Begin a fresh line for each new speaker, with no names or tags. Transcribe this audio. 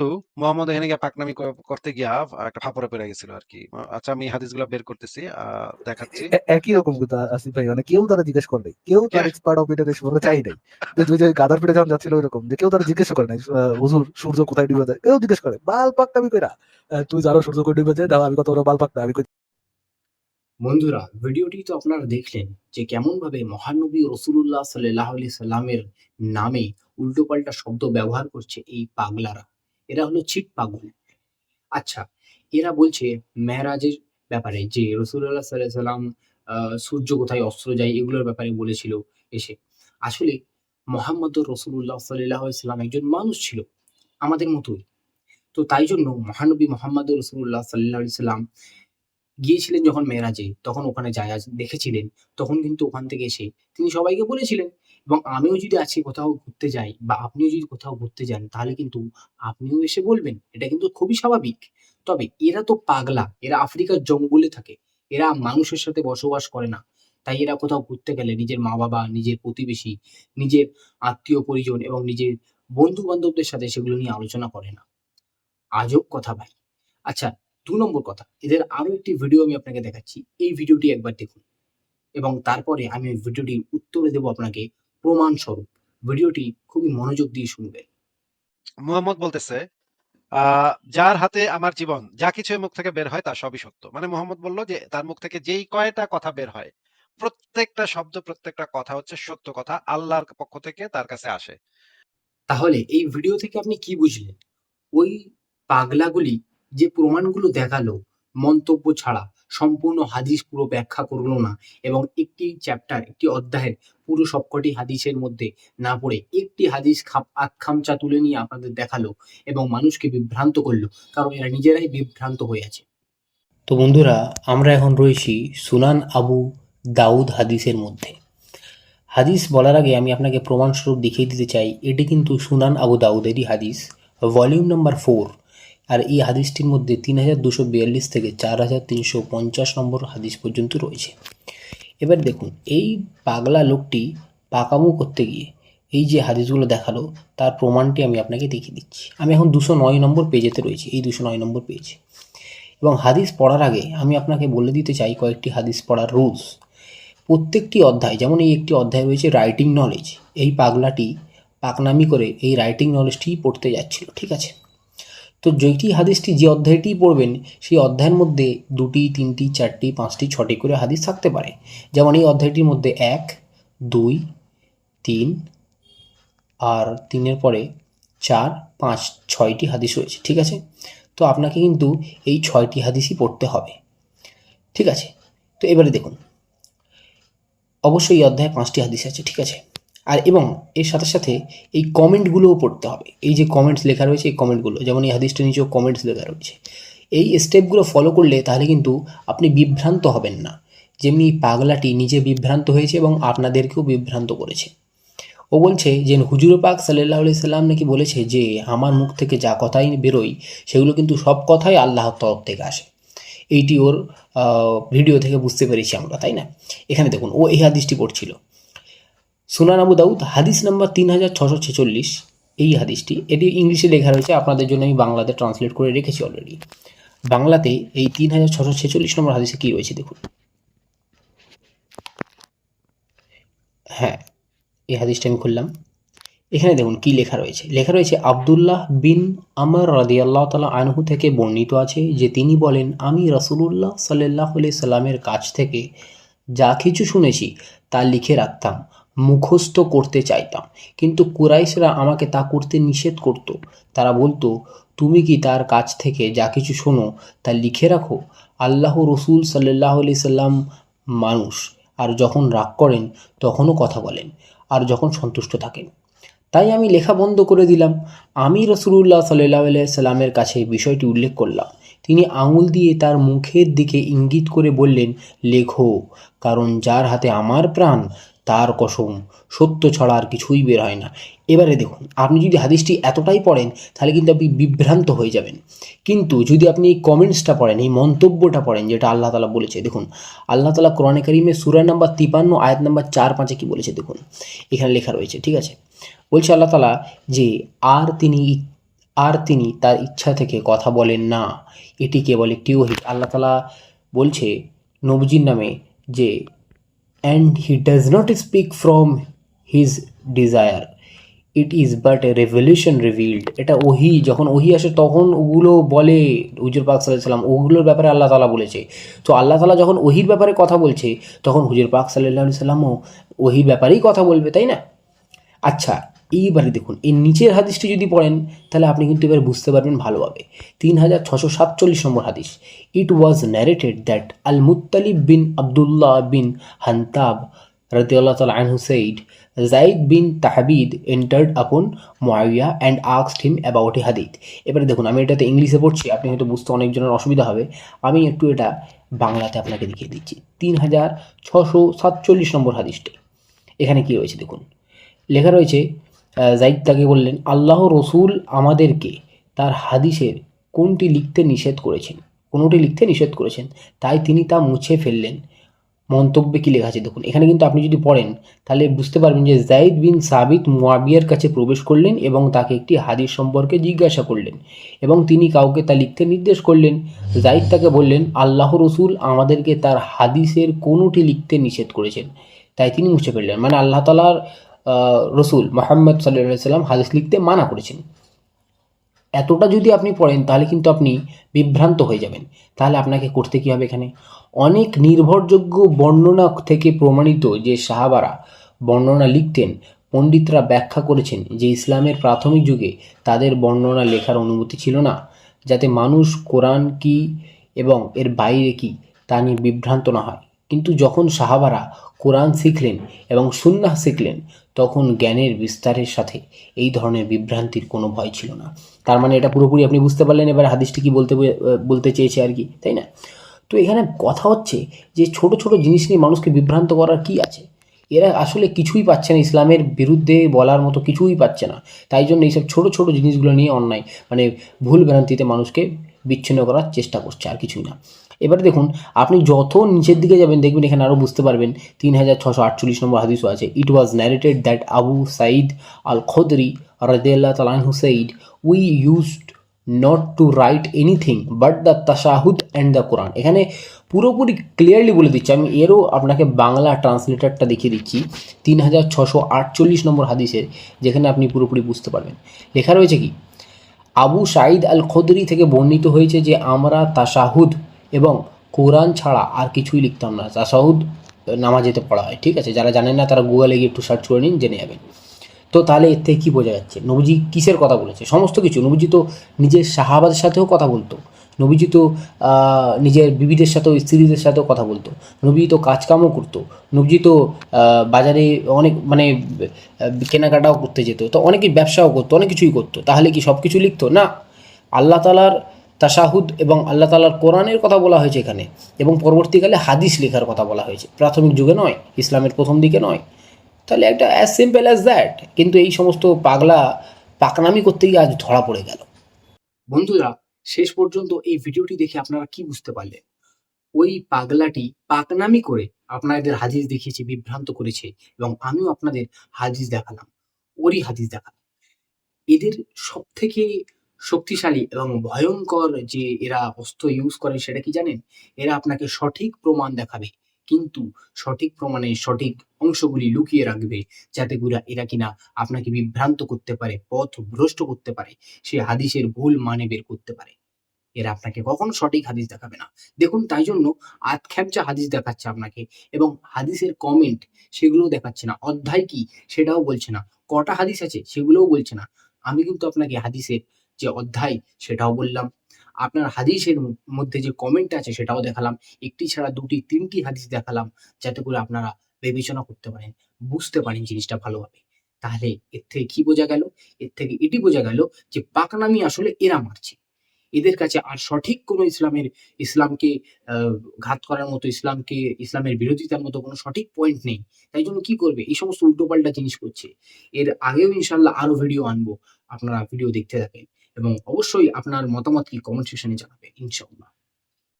তো মোহাম্মদ এখানে গিয়ে পাকনামি করতে গিয়া একটা ফাপড়ে পড়ে গেছিল আর কি আচ্ছা আমি হাদিস হাদিসগুলো বের করতেছি আহ, দেখাচ্ছি।
একই রকম কিন্তু আসিফ ভাই মানে কেউ তারা জিজ্ঞেস করে নাই। কেউ তার এক্সপার্ট অপিনিয়ন এসে বলে চাই নাই। যে তুই যে গাদার পিঠে যখন যাচ্ছিল ওইরকম যে কেউ তারা জিজ্ঞেস করে নাই হুজুর সূর্য কোথায় ডুবে যায়? কেউ জিজ্ঞেস করে বাল পাক আমি কইরা তুই জানো সূর্য কই ডুবে যায়? দাও আমি কত বড় বাল পাক না আমি
বন্ধুরা ভিডিওটি তো আপনারা দেখলেন যে কেমন ভাবে মহানবী রসুল্লাহ সাল্লাহ সাল্লামের নামে উল্টোপাল্টা শব্দ ব্যবহার করছে এই পাগলারা। এরা হলো ছিট পাগল। আচ্ছা এরা বলছে মেহরাজের ব্যাপারে যে রসুল্লাহ সাল্লাহ সাল্লাম সূর্য কোথায় অস্ত্র যায় এগুলোর ব্যাপারে বলেছিল এসে। আসলে মোহাম্মদ রসুল্লাহ সাল্লাহ সাল্লাম একজন মানুষ ছিল, আমাদের মতোই। তো তাই জন্য মহানবী মোহাম্মদ রসুল্লাহ সাল্লাহ সাল্লাম গিয়েছিলেন যখন মেয়েরাজে, তখন ওখানে যায় দেখেছিলেন, তখন কিন্তু ওখান থেকে এসে তিনি সবাইকে বলেছিলেন এবং আমিও যদি আজকে কোথাও ঘুরতে যাই বা আপনিও যদি কোথাও ঘুরতে যান, তাহলে কিন্তু আপনিও এসে বলবেন, এটা কিন্তু খুবই স্বাভাবিক। তবে এরা তো পাগলা, এরা আফ্রিকার জঙ্গলে থাকে, এরা মানুষের সাথে বসবাস করে না। তাই এরা কোথাও ঘুরতে গেলে নিজের মা বাবা নিজের প্রতিবেশী, নিজের আত্মীয় পরিজন এবং নিজের বন্ধু বান্ধবদের সাথে সেগুলো নিয়ে আলোচনা করে না। আজব কথা ভাই। আচ্ছা দু নম্বর কথা, এদের আরও একটি ভিডিও আমি আপনাকে দেখাচ্ছি, এই ভিডিওটি একবার দেখুন। এবং তারপরে আমি ভিডিওটির উত্তরে দেবো আপনাকে প্রমাণ স্বরূপ ভিডিওটি খুবই মনোযোগ দিয়ে শুনবেন।
মোহাম্মদ বলতেছে যার হাতে আমার জীবন যা কিছু মুখ থেকে বের হয় তা সবই সত্য। মানে মোহাম্মদ বলল যে তার মুখ থেকে যেই কয়টা কথা বের হয় প্রত্যেকটা শব্দ প্রত্যেকটা কথা হচ্ছে সত্য কথা আল্লাহর পক্ষ থেকে তার কাছে আসে।
তাহলে এই ভিডিও থেকে আপনি কি বুঝলেন? ওই পাগলাগুলি যে প্রমাণগুলো দেখাল মন্তব্য ছাড়া সম্পূর্ণ হাদিস পুরো ব্যাখ্যা করল না এবং একটি চ্যাপ্টার একটি অধ্যায়ের পুরো সবকটি হাদিসের মধ্যে না পড়ে একটি হাদিস খাপ আখামচা তুলে নিয়ে আপনাদের দেখাল এবং মানুষকে বিভ্রান্ত করল, কারণ এরা নিজেরাই বিভ্রান্ত হয়ে আছে।
তো বন্ধুরা, আমরা এখন রয়েছি সুনান আবু দাউদ হাদিসের মধ্যে। হাদিস বলার আগে আমি আপনাকে প্রমাণস্বরূপ দেখিয়ে দিতে চাই, এটি কিন্তু সুনান আবু দাউদেরই হাদিস ভলিউম নাম্বার ফোর আর এই হাদিসটির মধ্যে তিন হাজার দুশো বিয়াল্লিশ থেকে চার হাজার তিনশো পঞ্চাশ নম্বর হাদিস পর্যন্ত রয়েছে। এবার দেখুন, এই পাগলা লোকটি পাকামো করতে গিয়ে এই যে হাদিসগুলো দেখাল, তার প্রমাণটি আমি আপনাকে দেখিয়ে দিচ্ছি। আমি এখন দুশো নয় নম্বর পেজেতে রয়েছি, এই দুশো নয় নম্বর পেজ। এবং হাদিস পড়ার আগে আমি আপনাকে বলে দিতে চাই কয়েকটি হাদিস পড়ার রুলস। প্রত্যেকটি অধ্যায়, যেমন এই একটি অধ্যায় রয়েছে রাইটিং নলেজ, এই পাগলাটি পাকনামি করে এই রাইটিং নলেজটিই পড়তে যাচ্ছিল, ঠিক আছে? তো যেটি হাদিসটি যে অধ্যায়টি পড়বেন, সেই অধ্যায়ের মধ্যে দুটি, তিনটি, চারটি, পাঁচটি, ছটি করে হাদিস থাকতে পারে। যেমন এই অধ্যায়টির মধ্যে এক, দুই, তিন আর তিনের পরে চার, পাঁচ, ছয়টি হাদিস রয়েছে, ঠিক আছে? তো আপনাকে কিন্তু এই ছয়টি হাদিসই পড়তে হবে, ঠিক আছে? তো এবারে দেখুন, অবশ্যই এই অধ্যায়ে পাঁচটি হাদিস আছে, ঠিক আছে? আর এবং এর সাথে সাথে এই কমেন্টগুলোও পড়তে হবে। এই যে কমেন্টস লেখা রয়েছে, এই কমেন্টগুলো যেমন এই হাদিসটা নিচেও কমেন্টস লেখা রয়েছে। এই স্টেপগুলো ফলো করলে তাহলে কিন্তু আপনি বিভ্রান্ত হবেন না। যেমনি পাগলাটি নিজে বিভ্রান্ত হয়েছে এবং আপনাদেরকেও বিভ্রান্ত করেছে। ও বলছে যে, হুজুর পাক সাল্লাহ সাল্লাম নাকি বলেছে যে, আমার মুখ থেকে যা কথাই বেরোয়, সেগুলো কিন্তু সব কথাই আল্লাহর তরফ থেকে আসে। এইটি ওর ভিডিও থেকে বুঝতে পেরেছি আমরা, তাই না? এখানে দেখুন, ও এই হাদিসটি পড়ছিল। সুনান আবু দাউদ, হাদিস নাম্বার তিন হাজার ছশো ছেচল্লিশ। এই হাদিসটি, এটি ইংলিশে লেখা রয়েছে, আপনাদের জন্য আমি বাংলাতে ট্রান্সলেট করে রেখেছি অলরেডি বাংলাতে এই তিন হাজার ছশো ছেচল্লিশ নম্বর হাদিসে কী রয়েছে দেখুন। হ্যাঁ এই হাদিসটা আমি খুললাম। এখানে দেখুন কি লেখা রয়েছে। লেখা রয়েছে, আবদুল্লাহ বিন আমর রাদিয়াল্লাহ তালা আনহু থেকে বর্ণিত আছে যে তিনি বলেন, আমি রসুলুল্লাহ সাল্লাহ সাল্লামের কাছ থেকে যা কিছু শুনেছি তা লিখে রাখতাম। মুখস্থ করতে চাইতাম। কিন্তু কুরাইশরা আমাকে তা করতে নিষেধ করত। তারা বলতো, তুমি কি তার কাছ থেকে যা কিছু শোনো তা লিখে রাখো? আল্লাহ রসুল সাল্লাহ আলি সাল্লাম মানুষ। আর যখন রাগ করেন, তখনও কথা বলেন। আর যখন সন্তুষ্ট থাকেন। তাই আমি লেখা বন্ধ করে দিলাম। আমি রসুল্লাহ সাল্লাহ সাল্লামের কাছে বিষয়টি উল্লেখ করলাম। তিনি আঙুল দিয়ে তার মুখের দিকে ইঙ্গিত করে বললেন, লেখো, কারণ যার হাতে আমার প্রাণ, তার কসম। সত্য ছাড়া আর কিছুই বের হয় না। এবারে দেখুন, আপনি যদি হাদিসটি এতটাই পড়েন, তাহলে কিন্তু আপনি বিভ্রান্ত হয়ে যাবেন। কিন্তু যদি আপনি এই কমেন্টসটা পড়েন, এই মন্তব্যটা পড়েন, যেটা আল্লাহ তালা বলেছে, দেখুন, আল্লাহ তালা কোরআনে কারিমে সুরা নাম্বার তিপান্ন, আয়াত নাম্বার চার পাঁচে কি বলেছে, দেখুন, এখানে লেখা রয়েছে, ঠিক আছে? বলছে আল্লাহ তালা যে, আর তিনি আর তিনি তার ইচ্ছা থেকে কথা বলেন না। এটি কেবল একটি ওহি। আল্লাহ তালা বলছে, নবজির নামে যে and he does not speak from his desire it is but a revolution revealed এটা ওহি, যখন ওহি আসে তখন ওগুলো বলে হুজুর পাক সাল্লাম ওগুলোর ব্যাপারে আল্লাহ তালা বলেছে। তো আল্লাহ তালা যখন ওহির ব্যাপারে কথা বলছে, তখন হুজুর পাক সাল্লাহ সাল্লামও ওহির ব্যাপারেই কথা বলবে, তাই না? আচ্ছা এইবারে দেখুন, এই নিচের হাদিসটি যদি পড়েন, তাহলে আপনি কিন্তু এবার বুঝতে পারবেন ভালোভাবে। তিন হাজার ছশো সাতচল্লিশ নম্বর হাদিস। It was narrated that Al Muttalib bin Abdullah bin Hantab রাদিয়াল্লাহ তালা আনহু said Zaid bin Thabit entered upon Muawiya and আক্সড him about a হাদিদ এবারে দেখুন, আমি এটাতে ইংলিশে পড়ছি, আপনি হয়তো বুঝতে অনেকজনের অসুবিধা হবে। আমি একটু এটা বাংলাতে আপনাকে দেখিয়ে দিচ্ছি। তিন হাজার ছশো সাতচল্লিশ নম্বর হাদিসটি। এখানে কী রয়েছে দেখুন? লেখা রয়েছে জাইদ তাকে বললেন আল্লাহ রসুল আমাদেরকে তার হাদিসের কোনটি লিখতে নিষেধ করেছেন? কোনোটি লিখতে নিষেধ করেছেন? তাই তিনি তা মুছে ফেললেন। মন্তব্যে কি লেখা আছে? দেখুন, এখানে কিন্তু আপনি যদি পড়েন, তাহলে বুঝতে পারবেন যে জাইদ বিন সাবিত মুয়াবিয়ার কাছে প্রবেশ করলেন এবং তাকে একটি হাদিস সম্পর্কে জিজ্ঞাসা করলেন এবং তিনি কাউকে তা লিখতে নির্দেশ করলেন। জাইদ তাকে বললেন আল্লাহ রসুল আমাদেরকে তার হাদিসের কোনোটি লিখতে নিষেধ করেছেন। তাই তিনি মুছে ফেললেন। মানে আল্লাহ তালার রসুল মোহাম্মদ সাল্লাহ সাল্লাম হাদিস লিখতে মানা করেছেন। এতটা যদি আপনি পড়েন, তাহলে কিন্তু আপনি বিভ্রান্ত হয়ে যাবেন। তাহলে আপনাকে করতে কী হবে এখানে? অনেক নির্ভরযোগ্য বর্ণনা থেকে প্রমাণিত যে সাহাবারা বর্ণনা লিখতেন, পণ্ডিতরা ব্যাখ্যা করেছেন যে ইসলামের প্রাথমিক যুগে তাদের বর্ণনা লেখার অনুমতি ছিল না, যাতে মানুষ কোরআন কি এবং এর বাইরে কি তা নিয়ে বিভ্রান্ত না হয়। কিন্তু যখন সাহাবারা কোরআন শিখলেন এবং সুন্নাহ শিখলেন তখন জ্ঞানের বিস্তারের সাথে এই ধরনের বিভ্রান্তির কোনো ভয় ছিল না। তার মানে এটা পুরোপুরি আপনি বুঝতে পারলেন, এবার হাদিসটি কি বলতে বলতে চেয়েছে আর কি, তাই না? তো এখানে কথা হচ্ছে যে ছোট ছোট জিনিস নিয়ে মানুষকে বিভ্রান্ত করার কি আছে? এরা আসলে কিছুই পাচ্ছে না, ইসলামের বিরুদ্ধে বলার মতো কিছুই পাচ্ছে না। তাই জন্য এইসব ছোট ছোট জিনিসগুলো নিয়ে অন্যায় মানে ভুল ভ্রান্তিতে মানুষকে বিচ্ছিন্ন করার চেষ্টা করছে আর কিছুই না। এবারে দেখুন, আপনি যত নিচের দিকে যাবেন, দেখবেন এখানে আরও বুঝতে পারবেন, তিন হাজার ছশো আটচল্লিশ নম্বর হাদিসও আছে। It was narrated that Abu Said al Khudri রাদিয়াল্লাহ তালাহু said we used not to write anything but the তাশাহুদ and the Quran এখানে পুরোপুরি ক্লিয়ারলি বলে দিচ্ছি। আমি এরও আপনাকে বাংলা ট্রান্সলেটারটা দেখিয়ে দিচ্ছি, তিন হাজার ছশো আটচল্লিশ নম্বর হাদিসের, যেখানে আপনি পুরোপুরি বুঝতে পারবেন। লেখা রয়েছে কি? আবু সাঈদ আল খদরি থেকে বর্ণিত হয়েছে যে আমরা তাশাহুদ এবং কোরআন ছাড়া আর কিছুই লিখতাম না। তাশাহুদ নামাজেতে পড়া হয়, ঠিক আছে? যারা জানেন না, তারা গুগলে গিয়ে একটু সার্চ করে নিন, জেনে যাবেন তো তাহলে এর থেকে কী বোঝা যাচ্ছে? নবীজি কিসের কথা বলেছে? সমস্ত কিছু। নবীজি তো নিজের সাহাবাদের সাথেও কথা বলতো। নবীজি তো নিজের বিবিদের সাথেও, স্ত্রীদের সাথেও কথা বলতো। নবী তো কাজকামও করতো। নবীজি তো বাজারে অনেক মানে কেনাকাটাও করতে যেত। তো অনেকে ব্যবসাও করতো, অনেক কিছুই করতো। তাহলে কি সব কিছু লিখতো? না। আল্লাহ তালার তাশাহুদ এবং আল্লাহ তালার কোরআনের কথা বলা হয়েছে এখানে এবং পরবর্তীকালে হাদিস লেখার কথা বলা হয়েছে। প্রাথমিক যুগে নয়, ইসলামের প্রথম দিকে নয়। তাহলে একটা অ্যাজ সিম্পল অ্যাজ দ্যাট কিন্তু এই সমস্ত পাগলা পাকনামি করতে গিয়ে আজ ধরা পড়ে গেল।
বন্ধুরা, শেষ পর্যন্ত এই ভিডিওটি দেখে আপনারা কি বুঝতে পারলেন? ওই পাগলাটি পাকনামি করে আপনাদের হাদিস দেখিয়েছে, বিভ্রান্ত করেছে এবং আমিও আপনাদের হাদিস দেখালাম, ওরই হাদিস দেখালাম। এদের সব থেকে শক্তিশালী এবং ভয়ঙ্কর যে এরা অস্ত্র ইউজ করে সেটা কি জানেন? এরা আপনাকে সঠিক প্রমাণ দেখাবে। কিন্তু সঠিক প্রমাণের সঠিক অংশগুলি লুকিয়ে রাখবে যাতে করে এরা কিনা আপনাকে বিভ্রান্ত করতে পারে, পথ ভ্রষ্ট করতে পারে, সে হাদিসের ভুল মানে বের করতে পারে। এরা আপনাকে কখনো সঠিক হাদিস দেখাবে না। দেখুন, তাই জন্য আতখ্যাপচা হাদিস দেখাচ্ছে আপনাকে এবং হাদিসের কমেন্ট সেগুলোও দেখাচ্ছে না। অধ্যায় কি? সেটাও বলছে না। কটা হাদিস আছে? সেগুলোও বলছে না। আমি কিন্তু আপনাকে হাদিসের যে অধ্যায় সেটাও বললাম। আপনার হাদিসের মধ্যে যে কমেন্ট আছে সেটাও দেখালাম। একটি ছাড়া দুটি, তিনটি হাদিস দেখালাম যাতে করে আপনারা বিবেচনা করতে পারেন, বুঝতে পারেন জিনিসটা ভালোভাবে। তাহলে এর থেকে কি বোঝা গেল? এর থেকে এটি বোঝা গেল যে পাকনামি আসলে এরা মারছে। এদের কাছে আর সঠিক কোনো ইসলামের, ইসলামকে ঘাত করার মতো, ইসলামকে, ইসলামের বিরোধিতার মতো কোনো সঠিক পয়েন্ট নেই। তাই জন্য কি করবে? এই সমস্ত উল্টোপাল্টা জিনিস করছে। এর আগেও ইনশাল্লাহ আরও ভিডিও আনব। আপনারা ভিডিও দেখতে থাকেন। এবং অবশ্যই আপনার মতামত কি কমেন্ট সেকশনে জানাবেন ইনশাআল্লাহ।